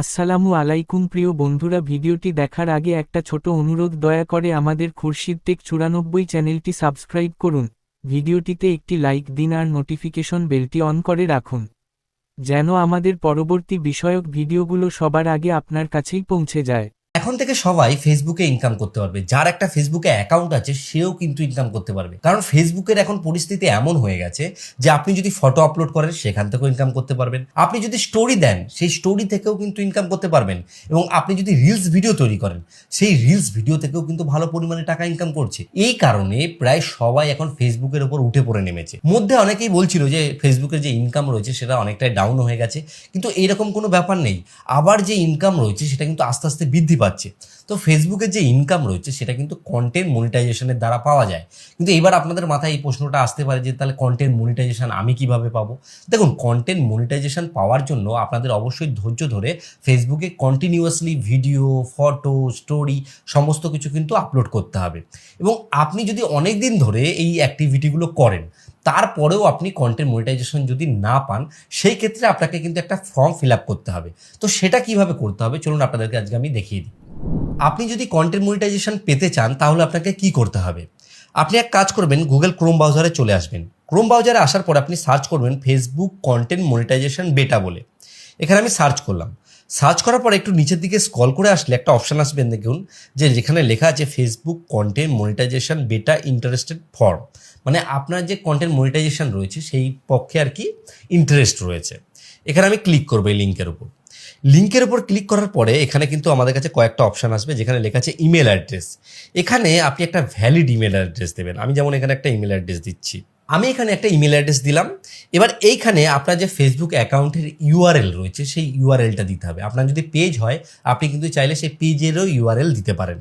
আসসালামু আলাইকুম প্রিয় বন্ধুরা, ভিডিওটি দেখার আগে একটা ছোট অনুরোধ, দয়া করে আমাদের খুরশিদ টেক চুরানব্বই চ্যানেলটি সাবস্ক্রাইব করুন। ভিডিওটিতে একটি লাইক দিন আর নোটিফিকেশন বেলটি অন করে রাখুন, যেন আমাদের পরবর্তী বিষয়ক ভিডিওগুলো সবার আগে আপনার কাছেই পৌঁছে যায়। এখন থেকে সবাই ফেসবুকে ইনকাম করতে পারবে। যার একটা ফেসবুকে অ্যাকাউন্ট আছে, সেও কিন্তু ইনকাম করতে পারবে। কারণ ফেসবুকের এখন পরিস্থিতি এমন হয়ে গেছে যে আপনি যদি ফটো আপলোড করেন, সেখান থেকেও ইনকাম করতে পারবেন। আপনি যদি স্টোরি দেন, সেই স্টোরি থেকেও কিন্তু ইনকাম করতে পারবেন। এবং আপনি যদি রিলস ভিডিও তৈরি করেন, সেই রিলস ভিডিও থেকেও কিন্তু ভালো পরিমাণে টাকা ইনকাম করছে। এই কারণে প্রায় সবাই এখন ফেসবুকের ওপর উঠে পড়ে নেমেছে। মধ্যে অনেকেই বলছিল যে ফেসবুকের যে ইনকাম রয়েছে, সেটা অনেকটাই ডাউন হয়ে গেছে। কিন্তু এরকম কোনো ব্যাপার নেই। আবার যে ইনকাম রয়েছে, সেটা কিন্তু আস্তে আস্তে বৃদ্ধি পাচ্ছে। তো ফেসবুকের যে ইনকাম রয়েছে, সেটা কিন্তু কন্টেন্ট মনিটাইজেশনের দ্বারা পাওয়া যায়। কিন্তু এবার আপনাদের মাথায় এই প্রশ্নটা আসতে পারে যে, তাহলে কন্টেন্ট মনিটাইজেশন আমি কীভাবে পাবো? দেখুন কন্টেন্ট মনিটাইজেশন পাওয়ার জন্য আপনাদের অবশ্যই ধৈর্য ধরে ফেসবুকে কন্টিনিউয়াসলি ভিডিও ফটো স্টোরি সমস্ত কিছু কিন্তু আপলোড করতে হবে। এবং আপনি যদি অনেক দিন ধরে এই অ্যাক্টিভিটিগুলো করেন তারপরেও আপনি কন্টেন্ট মনিটাইজেশন যদি না পান, সেই ক্ষেত্রে আপনাকে কিন্তু একটা ফর্ম ফিল আপ করতে হবে। তো সেটা কীভাবে করতে হবে? চলুন আপনাদেরকে আজকে আমি দেখিয়ে দিই। আপনি যদি কন্টেন্ট মনিটাইজেশন পেতে চান, তাহলে আপনাকে কি করতে হবে? আপনি এক কাজ করবেন গুগল ক্রোম ব্রাউজারে চলে আসবেন। ক্রোম ব্রাউজারে আসার পর আপনি সার্চ করবেন ফেসবুক কন্টেন্ট মনিটাইজেশন বেটা বলে। এখানে আমি সার্চ করলাম। সার্চ করার পর একটু নিচের দিকে স্কল করে আসলে একটা অপশান আসবেন দেখুন, যে যেখানে লেখা আছে Facebook content monetization beta interested form মানে আপনার যে কন্টেন্ট মনিটাইজেশন রয়েছে সেই পক্ষে আর কি ইন্টারেস্ট রয়েছে। এখানে আমি ক্লিক করব এই লিঙ্কের উপর। লিঙ্কের উপর ক্লিক করার পরে এখানে কিন্তু আমাদের কাছে কয়েকটা অপশান আসবে, যেখানে লেখা আছে ইমেল অ্যাড্রেস এখানে আপনি একটা ভ্যালিড ইমেল অ্যাড্রেস দেবেন। আমি যেমন এখানে একটা ইমেল অ্যাড্রেস দিচ্ছি। আমি এখানে একটা ইমেল অ্যাড্রেস দিলাম। এবার এইখানে আপনার যে ফেসবুক অ্যাকাউন্টের ইউআরএল রয়েছে, সেই ইউআরএলটা দিতে হবে। আপনার যদি পেজ হয়, আপনি কিন্তু চাইলে সেই পেজেরও ইউআরএল দিতে পারেন।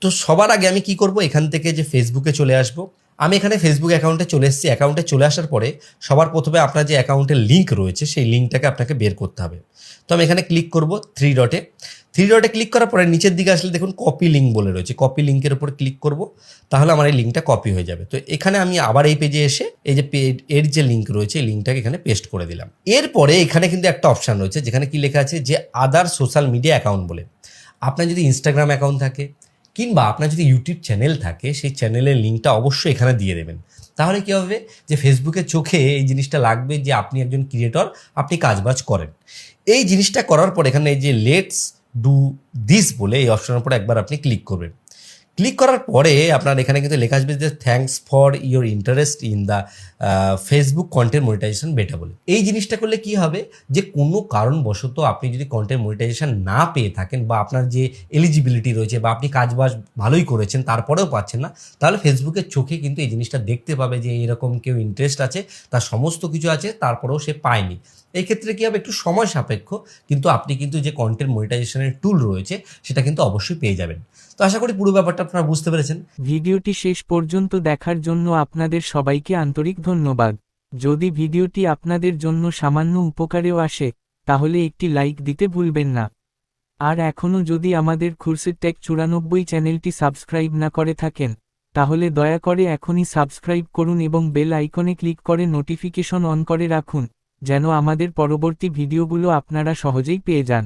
তো সবার আগে আমি কি করব? এখান থেকে যে ফেসবুকে চলে আসব। আমি এখানে ফেসবুক অ্যাকাউন্টে চলে এসেছি। অ্যাকাউন্টে চলে আসার পরে সবার প্রথমে আপনার যে অ্যাকাউন্টের লিঙ্ক রয়েছে, সেই লিঙ্কটাকে আপনাকে বের করতে হবে। তো আমি এখানে ক্লিক করব থ্রি ডটে থ্রি ডটে ক্লিক করার পরে নিচের দিকে আসলে দেখুন কপি লিঙ্ক বলে রয়েছে। কপি লিঙ্কের উপর ক্লিক করব, তাহলে আমার এই লিঙ্কটা কপি হয়ে যাবে। তো এখানে আমি আবার এই পেজে এসে এই যে এর যে লিঙ্ক রয়েছে, এই লিঙ্কটাকে এখানে পেস্ট করে দিলাম। এরপরে এখানে কিন্তু একটা অপশান রয়েছে, যেখানে কি লেখা আছে যে আদার সোশ্যাল মিডিয়া অ্যাকাউন্ট বলে। আপনার যদি ইনস্টাগ্রাম অ্যাকাউন্ট থাকে কিংবা আপনার যদি ইউটিউব চ্যানেল থাকে, সেই চ্যানেলের লিঙ্কটা অবশ্যই এখানে দিয়ে দেবেন। তাহলে কী হবে? যে ফেসবুকের চোখে এই জিনিসটা লাগবে যে আপনি একজন ক্রিয়েটর আপনি কাজবাজ করেন। এই জিনিসটা করার পর এখানে এই যে লেটস ডু দিস বলে এই অপশনের উপর একবার আপনি ক্লিক করবেন। ক্লিক করার পরে আপনার এখানে কিন্তু লেখা আসবে যে thanks for your interest in the Facebook content monetization beta বলে। এই জিনিসটা করলে কি হবে? যে কোনো কারণবশত আপনি যদি কন্টেন্ট মনিটাইজেশন না পেয়ে থাকেন বা আপনার যে এলিজিবিলিটি রয়েছে বা আপনি কাজবাজ ভালোই করেছেন, তারপরেও পাচ্ছেন না, তাহলে ফেসবুকের চোখে কিন্তু এই জিনিসটা দেখতে পাবে যে এরকম কেউ ইন্টারেস্ট আছে, তার সমস্ত কিছু আছে, তারপরেও সে পায়নি। এই ক্ষেত্রে কি হবে? একটু সময় সাপেক্ষ। কিন্তু আপনি কিন্তু যে কন্টেন্ট মনিটাইজেশনের টুল রয়েছে, সেটা কিন্তু অবশ্যই পেয়ে যাবেন। তো আশা করি পুরো ব্যাপারটা আপনারা বুঝতে পেরেছেন। ভিডিওটি শেষ পর্যন্ত দেখার জন্য আপনাদের সবাইকে আন্তরিক ধন্যবাদ। যদি ভিডিওটি আপনাদের জন্য সামান্য উপকারেও আসে, তাহলে একটি লাইক দিতে ভুলবেন না। আর এখনও যদি আমাদের খুরসিদ টেক চুরানব্বই চ্যানেলটি সাবস্ক্রাইব না করে থাকেন, তাহলে দয়া করে এখনই সাবস্ক্রাইব করুন এবং বেল আইকনে ক্লিক করে নোটিফিকেশন অন করে রাখুন। যেন আমাদের পরবর্তী ভিডিওগুলো আপনারা সহজেই পেয়ে যান।